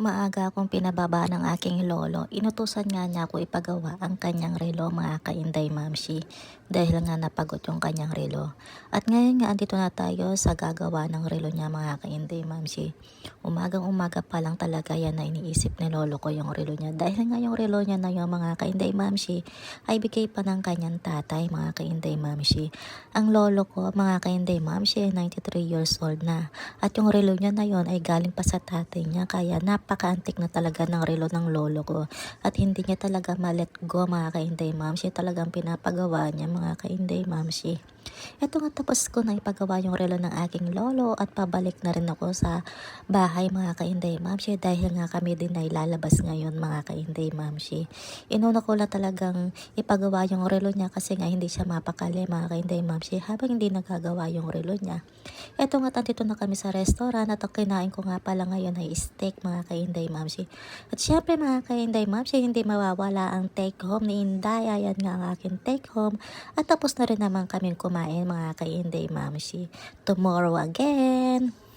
Maaga akong pinababa ng aking lolo. Inutusan nga niya ako ipagawa ang kanyang relo mga kainday mamshi dahil nga napagod yung kanyang relo. At ngayon nga andito na tayo sa gagawa ng relo niya mga kainday mamshi. Umagang umaga pa lang talaga yan na iniisip ni lolo ko yung relo niya dahil nga yung relo niya na yung mga kainday mamshi ay bigay pa ng kanyang tatay mga kainday mamshi. Ang lolo ko mga kainday mamshi 93 years old na at yung relo niya na yon ay galing pa sa tatay niya kaya napaka-antik na talaga ng relo ng lolo ko. At hindi niya talaga ma-let go mga kainday mamshi. Talagang pinapagawa niya mga kainday mamshi. Ito nga tapos ko na ipagawa yung relo ng aking lolo at pabalik na rin ako sa bahay mga kainday mamshi dahil nga kami din ay lalabas ngayon mga kainday mamshi. Inuna ko lang talagang ipagawa yung relo niya kasi nga hindi siya mapakali mga kainday mamshi habang hindi nagagawa yung relo niya. Ito nga tantito na kami sa restaurant at ang kinain ko nga pala ngayon ay steak mga kainday mamshi. At syempre mga kainday mamshi hindi mawawala ang take home ni Inday. Ayan nga ang aking take home. At tapos na rin naman kaming kumain mga kainday mamshi. Tomorrow again!